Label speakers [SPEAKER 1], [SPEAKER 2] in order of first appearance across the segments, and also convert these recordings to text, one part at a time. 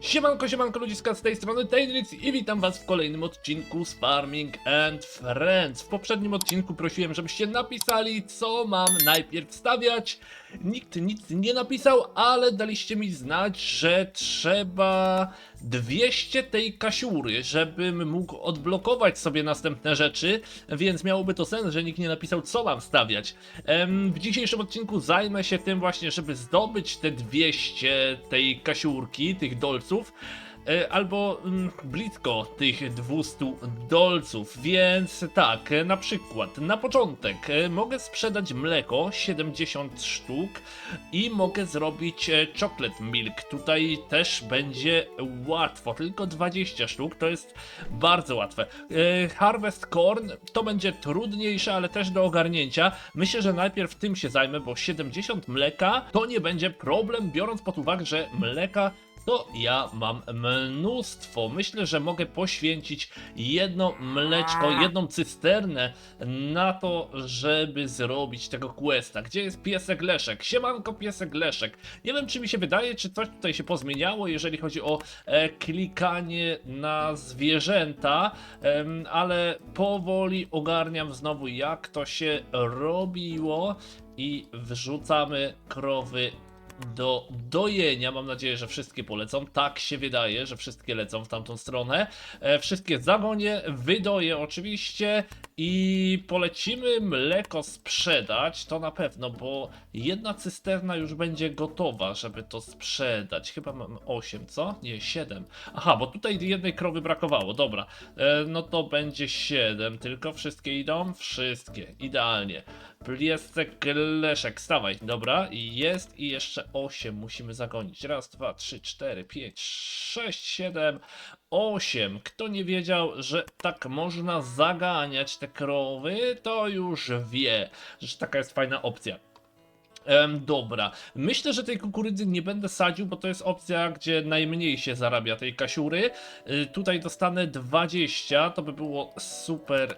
[SPEAKER 1] Siemanko, siemanko ludziska z tej strony Taylrix i witam was w kolejnym odcinku z Farming and Friends. W poprzednim odcinku prosiłem, żebyście napisali, co mam najpierw wstawiać. Nikt nic nie napisał, ale daliście mi znać, że trzeba 200 tej kasiury, żebym mógł odblokować sobie następne rzeczy, więc miałoby to sens, że nikt nie napisał, co mam wstawiać. Em, w dzisiejszym odcinku zajmę się tym właśnie, żeby zdobyć te 200 tej kasiurki, tych dolców, e, albo mm, blisko tych 200 dolców, więc tak, e, na przykład na początek e, mogę sprzedać mleko 70 sztuk i mogę zrobić chocolate milk. Tutaj też będzie łatwo, tylko 20 sztuk, to jest bardzo łatwe. Harvest corn to będzie trudniejsze, ale też do ogarnięcia. Myślę, że najpierw tym się zajmę, bo 70 mleka to nie będzie problem, biorąc pod uwagę, że mleka to ja mam mnóstwo. Myślę, że mogę poświęcić jedno mleczko, jedną cysternę na to, żeby zrobić tego questa. Gdzie jest piesek Leszek? Siemanko piesek Leszek. Nie wiem, czy mi się wydaje, czy coś tutaj się pozmieniało, jeżeli chodzi o e, klikanie na zwierzęta, em, ale powoli ogarniam znowu, jak to się robiło i wrzucamy krowy do dojenia. Mam nadzieję, że wszystkie polecą. Tak się wydaje, że wszystkie lecą w tamtą stronę. E, wszystkie zagonie, wydoję oczywiście i polecimy mleko sprzedać. To na pewno, bo jedna cysterna już będzie gotowa, żeby to sprzedać. Chyba mam 8, co? Nie, 7. Aha, bo tutaj jednej krowy brakowało. Dobra, e, no to będzie 7. Tylko wszystkie idą? Wszystkie. Idealnie. Pliesek, Leszek, stawaj. Dobra, jest i jeszcze 8 musimy zagonić. Raz, dwa, trzy, cztery, pięć, sześć, siedem, osiem. Kto nie wiedział, że tak można zaganiać te krowy, to już wie, że taka jest fajna opcja. Dobra, myślę, że tej kukurydzy nie będę sadził, bo to jest opcja, gdzie najmniej się zarabia tej kasiury. Y, tutaj dostanę 20, to by było super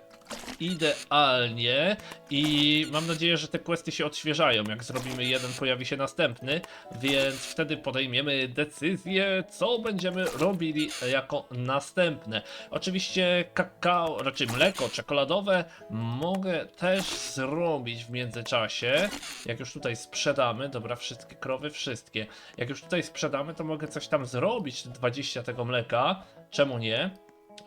[SPEAKER 1] idealnie i mam nadzieję, że te questy się odświeżają. Jak zrobimy jeden, pojawi się następny, więc wtedy podejmiemy decyzję, co będziemy robili jako następne. Oczywiście kakao, raczej mleko czekoladowe mogę też zrobić w międzyczasie. Jak już tutaj sprzedamy, dobra, wszystkie krowy, wszystkie. Jak już tutaj sprzedamy, to mogę coś tam zrobić, te 20 tego mleka. Czemu nie?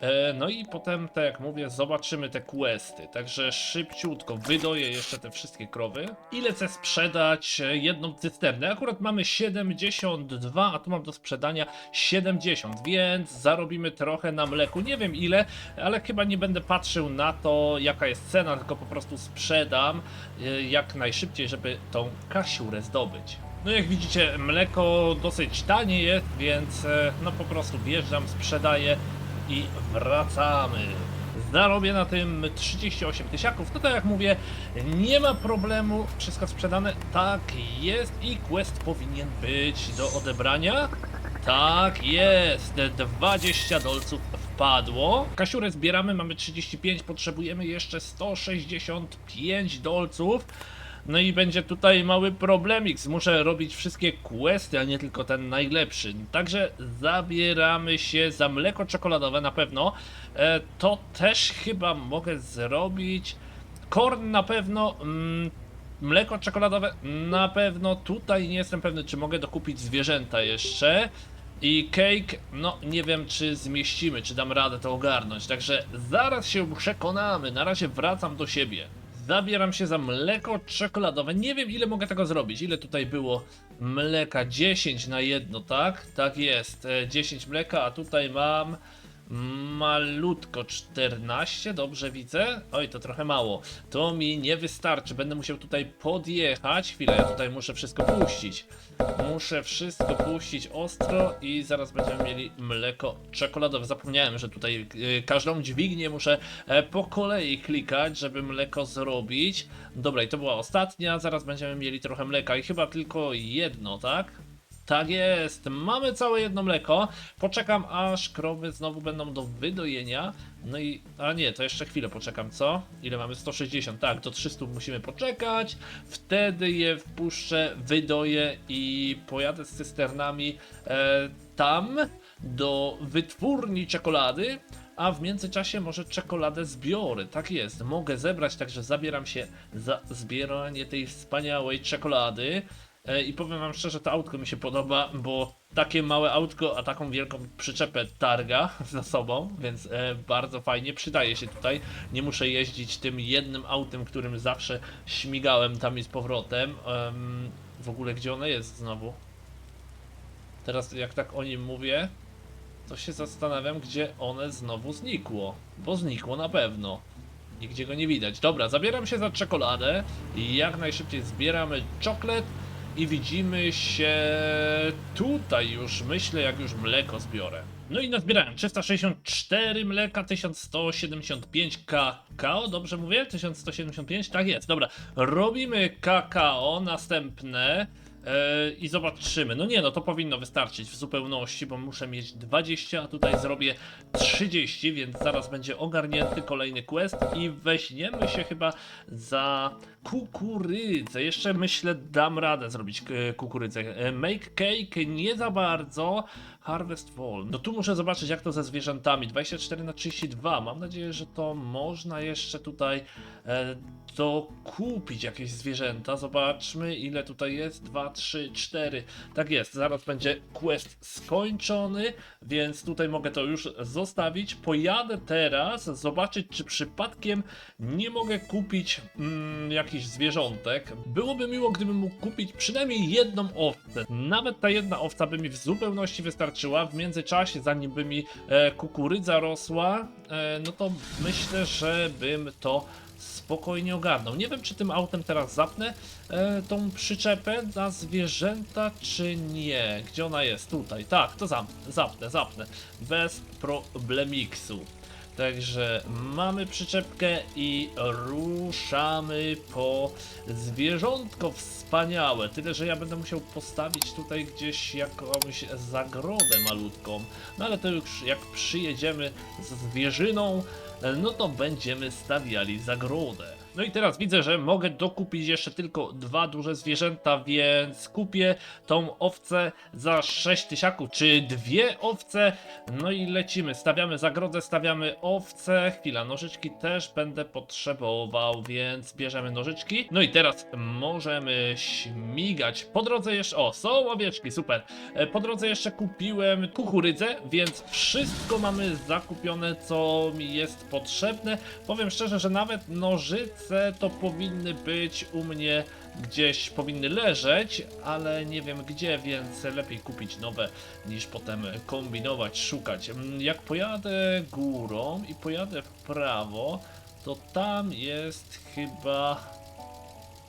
[SPEAKER 1] E, No i potem, tak jak mówię, zobaczymy te questy. Także szybciutko wydoję jeszcze te wszystkie krowy i lecę sprzedać e, jedną cysternę. Akurat mamy 72, a tu mam do sprzedania 70, więc zarobimy trochę na mleku. Nie wiem ile, ale chyba nie będę patrzył na to, jaka jest cena, tylko po prostu sprzedam e, jak najszybciej, żeby tą kasiurę zdobyć. No jak widzicie, mleko dosyć tanie jest, więc no po prostu wjeżdżam, sprzedaję i wracamy. Zarobię na tym 38 tysiaków. No tak jak mówię, nie ma problemu, wszystko sprzedane. Tak jest i quest powinien być do odebrania. Tak jest, 20 dolców wpadło. Kasiurę zbieramy, mamy 35, potrzebujemy jeszcze 165 dolców. No i będzie tutaj mały problemik. Muszę robić wszystkie questy, a nie tylko ten najlepszy. Także zabieramy się za mleko czekoladowe na pewno. E, to też chyba mogę zrobić. Korn na pewno. Mm, mleko czekoladowe na pewno. Tutaj nie jestem pewny, czy mogę dokupić zwierzęta jeszcze. I cake, no nie wiem czy zmieścimy, czy dam radę to ogarnąć. Także zaraz się przekonamy. Na razie wracam do siebie. Zabieram się za mleko czekoladowe. Nie wiem ile mogę tego zrobić. Ile tutaj było mleka? 10 na jedno, tak? Tak jest. E, 10 mleka, a tutaj mam malutko 14. Dobrze widzę. Oj, to trochę mało. To mi nie wystarczy. Będę musiał tutaj podjechać. Chwilę, ja tutaj muszę wszystko puścić. Muszę wszystko puścić ostro i zaraz będziemy mieli mleko czekoladowe. Zapomniałem, że tutaj y, każdą dźwignię muszę e, po kolei klikać, żeby mleko zrobić. Dobra, i to była ostatnia. Zaraz będziemy mieli trochę mleka i chyba tylko jedno, tak? Tak jest, mamy całe jedno mleko. Poczekam aż krowy znowu będą do wydojenia. No i, a nie, to jeszcze chwilę poczekam, co? Ile mamy? 160, tak, do 300 musimy poczekać. Wtedy je wpuszczę, wydoję i pojadę z cysternami e, tam. do wytwórni czekolady, a w międzyczasie może czekoladę zbiorę. Tak jest, mogę zebrać, także zabieram się za zbieranie tej wspaniałej czekolady. E, I powiem wam szczerze, to autko mi się podoba, bo takie małe autko, a taką wielką przyczepę targa za sobą, więc e, bardzo fajnie przydaje się tutaj. Nie muszę jeździć tym jednym autem, którym zawsze śmigałem tam i z powrotem. Em, w ogóle gdzie one jest znowu? Teraz jak tak o nim mówię, to się zastanawiam, gdzie one znowu znikło. Bo znikło na pewno. Nigdzie go nie widać. Dobra, zabieram się za czekoladę i jak najszybciej zbieramy czoklet i widzimy się tutaj już, myślę, jak już mleko zbiorę. No i nazbierałem 364 mleka, 1175 kakao, dobrze mówię? 1175? Tak jest, dobra. Robimy kakao, następne i zobaczymy. No nie, no to powinno wystarczyć w zupełności, bo muszę mieć 20, a tutaj zrobię 30, więc zaraz będzie ogarnięty kolejny quest i weźmiemy się chyba za kukurydzę. Jeszcze myślę, dam radę zrobić e, kukurydzę. E, Make cake nie za bardzo. Harvest Fall. No tu muszę zobaczyć, jak to ze zwierzętami. 24 na 32. Mam nadzieję, że to można jeszcze tutaj e, dokupić jakieś zwierzęta. Zobaczmy, ile tutaj jest. 2, 3, 4. Tak jest, zaraz będzie quest skończony, więc tutaj mogę to już zostawić. Pojadę teraz zobaczyć, czy przypadkiem nie mogę kupić mm, jakichś zwierzątek. Byłoby miło, gdybym mógł kupić przynajmniej jedną owcę. Nawet ta jedna owca by mi w zupełności wystarczyła. W międzyczasie, zanim by mi e, kukurydza rosła, e, no to myślę, że bym to spokojnie ogarnął. Nie wiem, czy tym autem teraz zapnę e, tą przyczepę na zwierzęta, czy nie. Gdzie ona jest? Tutaj. Tak, to zap, zapnę, zapnę. Bez problemiksu. Także mamy przyczepkę i ruszamy po zwierzątko wspaniałe. Tyle, że ja będę musiał postawić tutaj gdzieś jakąś zagrodę malutką. No ale to już jak przyjedziemy z zwierzyną, no to będziemy stawiali zagrodę. No i teraz widzę, że mogę dokupić jeszcze tylko dwa duże zwierzęta, więc kupię tą owcę za 6 tysiaków, czy dwie owce. No i lecimy, stawiamy zagrodę, stawiamy owce. Chwila, nożyczki też będę potrzebował, więc bierzemy nożyczki. No i teraz możemy śmigać. Po drodze jeszcze, o, są owieczki, super. E, Po drodze jeszcze kupiłem kukurydzę, więc wszystko mamy zakupione, co mi jest potrzebne. Powiem szczerze, że nawet nożyce to powinny być u mnie gdzieś, powinny leżeć, ale nie wiem gdzie, więc lepiej kupić nowe niż potem kombinować, szukać. Mm, Jak pojadę górą i pojadę w prawo, to tam jest chyba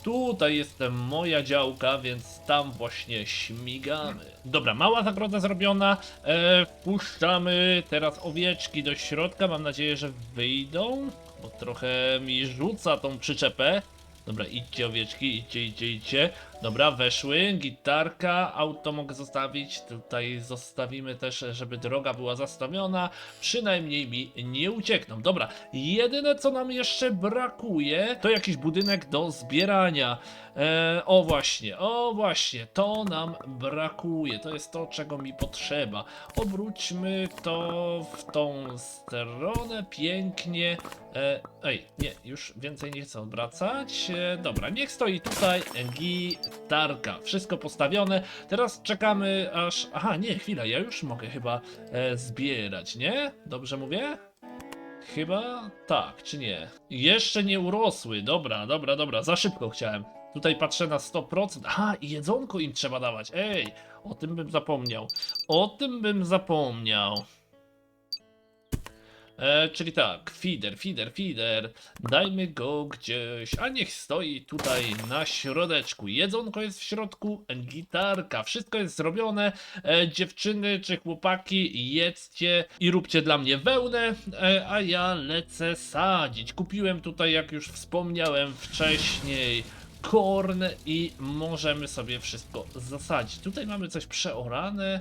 [SPEAKER 1] Tutaj jest moja działka, więc tam właśnie śmigamy. Dobra, mała zagroda zrobiona. E, wpuszczamy teraz owieczki do środka. Mam nadzieję, że wyjdą, bo trochę mi rzuca tą przyczepę. Dobra, idźcie owieczki, idźcie, idźcie, idźcie. Dobra, weszły, gitarka, auto mogę zostawić. Tutaj zostawimy też, żeby droga była zastawiona. Przynajmniej mi nie uciekną. Dobra, jedyne co nam jeszcze brakuje, to jakiś budynek do zbierania. E, o właśnie, o właśnie, to nam brakuje. To jest to, czego mi potrzeba. Obróćmy to w tą stronę pięknie. E, ej, nie, już więcej nie chcę odwracać. E, dobra, niech stoi tutaj gitarka. Wszystko postawione. Teraz czekamy aż... Aha, nie, chwila, ja już mogę chyba e, zbierać, nie? Dobrze mówię? Chyba tak, czy nie? Jeszcze nie urosły. Dobra, dobra, dobra, za szybko chciałem. Tutaj patrzę na 100%. Aha, i jedzonko im trzeba dawać. Ej, o tym bym zapomniał. O tym bym zapomniał. E, czyli tak, feeder, feeder, feeder. Dajmy go gdzieś, a niech stoi tutaj na środeczku. Jedzonko jest w środku, gitarka, wszystko jest zrobione. E, dziewczyny czy chłopaki, jedzcie i róbcie dla mnie wełnę, e, a ja lecę sadzić. Kupiłem tutaj, jak już wspomniałem wcześniej, korn i możemy sobie wszystko zasadzić. Tutaj mamy coś przeorane.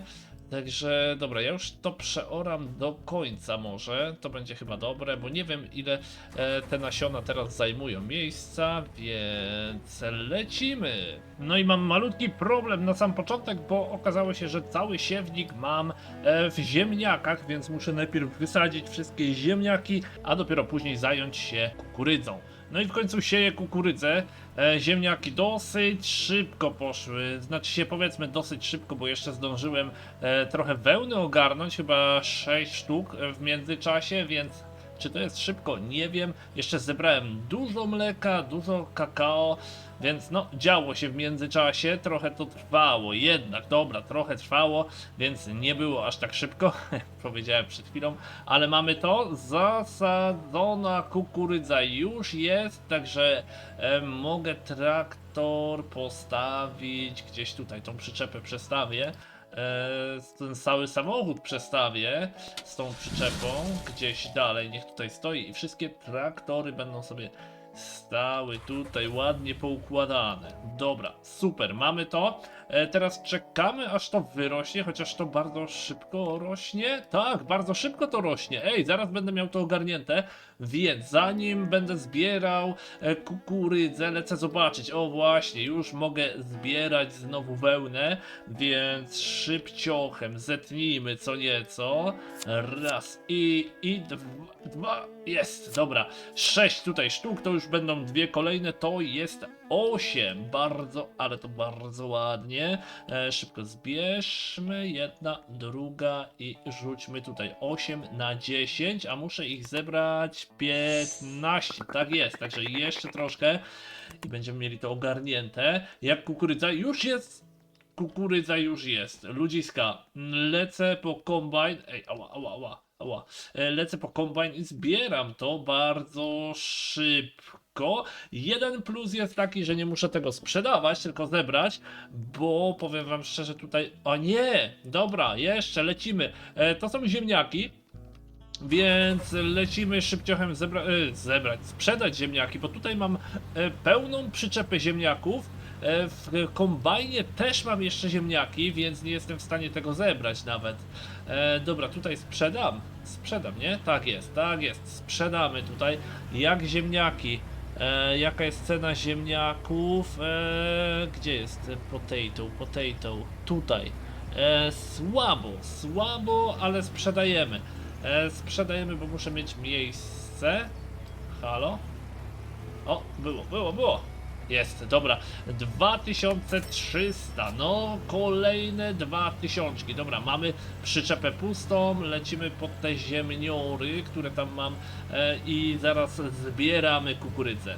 [SPEAKER 1] Także dobra, ja już to przeoram do końca może. To będzie chyba dobre, bo nie wiem ile e, te nasiona teraz zajmują miejsca, więc lecimy. No i mam malutki problem na sam początek, bo okazało się, że cały siewnik mam e, w ziemniakach, więc muszę najpierw wysadzić wszystkie ziemniaki, a dopiero później zająć się kukurydzą. No i w końcu sieję kukurydzę. E, ziemniaki dosyć szybko poszły. Znaczy się powiedzmy dosyć szybko, bo jeszcze zdążyłem e, trochę wełny ogarnąć, chyba 6 sztuk e, w międzyczasie, więc czy to jest szybko? Nie wiem. Jeszcze zebrałem dużo mleka, dużo kakao, więc no działo się w międzyczasie. Trochę to trwało, jednak dobra, trochę trwało, więc nie było aż tak szybko, powiedziałem przed chwilą, ale mamy to. Zasadzona kukurydza już jest, także e, mogę traktor postawić gdzieś tutaj, tą przyczepę przestawię. E, ten cały samochód przestawię z tą przyczepą gdzieś dalej, niech tutaj stoi i wszystkie traktory będą sobie stały tutaj ładnie poukładane. Dobra, super, mamy to. E, teraz czekamy aż to wyrośnie, chociaż to bardzo szybko rośnie. Tak, bardzo szybko to rośnie. Ej, zaraz będę miał to ogarnięte, więc zanim będę zbierał e, kukurydzę, lecę zobaczyć. O właśnie, już mogę zbierać znowu wełnę, więc szybciochem zetnijmy co nieco. Raz i, i dwa, dwa, jest, dobra. Sześć tutaj sztuk, to już będą dwie kolejne, to jest osiem. Bardzo, ale to bardzo ładnie. E, szybko zbierzmy, jedna, druga i rzućmy tutaj 8 na 10, a muszę ich zebrać 15. Tak jest, także jeszcze troszkę i będziemy mieli to ogarnięte. Jak kukurydza już jest kukurydza już jest. Ludziska, lecę po kombajn. Ej, ała, ała, ała, ała. E, Lecę po kombajn i zbieram to bardzo szybko. Jeden plus jest taki, że nie muszę tego sprzedawać, tylko zebrać, bo powiem wam szczerze tutaj. O nie! Dobra, jeszcze lecimy. E, To są ziemniaki. Więc lecimy szybciochem zebra e, zebrać, sprzedać ziemniaki, bo tutaj mam e, pełną przyczepę ziemniaków. W kombajnie też mam jeszcze ziemniaki, więc nie jestem w stanie tego zebrać nawet. E, dobra, tutaj sprzedam. Sprzedam, nie? Tak jest, tak jest. Sprzedamy tutaj jak ziemniaki. E, jaka jest cena ziemniaków? E, gdzie jest potato? Potato. Tutaj. E, słabo, słabo, ale sprzedajemy. E, sprzedajemy, bo muszę mieć miejsce. Halo? O, było, było, było. Jest, dobra. 2300. No, kolejne 2000. Dobra, mamy przyczepę pustą. Lecimy pod te ziemniory, które tam mam. E, I zaraz zbieramy kukurydzę.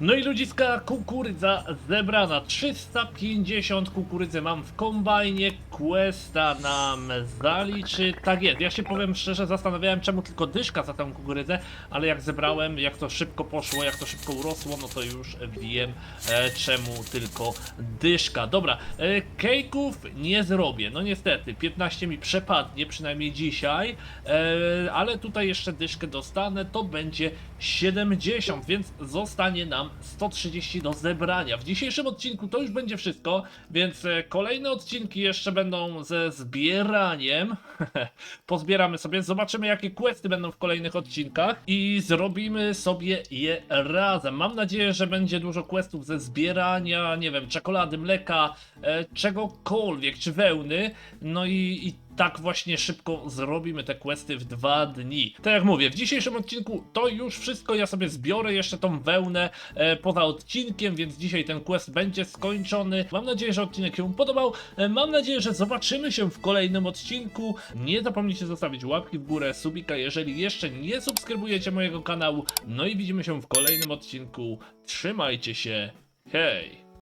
[SPEAKER 1] No i ludziska, kukurydza zebrana. 350 kukurydzy mam w kombajnie. Questa nam zaliczy. Tak jest, ja się powiem szczerze, zastanawiałem czemu tylko dyszka za tę kukurydzę, ale jak zebrałem, jak to szybko poszło, jak to szybko urosło, no to już wiem e, czemu tylko dyszka. Dobra, e, kejków nie zrobię, no niestety, 15 mi przepadnie, przynajmniej dzisiaj, e, ale tutaj jeszcze dyszkę dostanę, to będzie 70, więc zostanie nam 130 do zebrania. W dzisiejszym odcinku to już będzie wszystko, więc e, kolejne odcinki jeszcze będą ze zbieraniem. Pozbieramy sobie, zobaczymy jakie questy będą w kolejnych odcinkach i zrobimy sobie je razem. Mam nadzieję, że będzie dużo questów ze zbierania, nie wiem, czekolady, mleka, e, czegokolwiek, czy wełny. No i, i tak właśnie szybko zrobimy te questy w dwa dni. Tak jak mówię, w dzisiejszym odcinku to już wszystko. Ja sobie zbiorę jeszcze tą wełnę e, poza odcinkiem, więc dzisiaj ten quest będzie skończony. Mam nadzieję, że odcinek się podobał. E, mam nadzieję, że zobaczymy się w kolejnym odcinku. Nie zapomnijcie zostawić łapki w górę, subika, jeżeli jeszcze nie subskrybujecie mojego kanału. No i widzimy się w kolejnym odcinku. Trzymajcie się. Hej!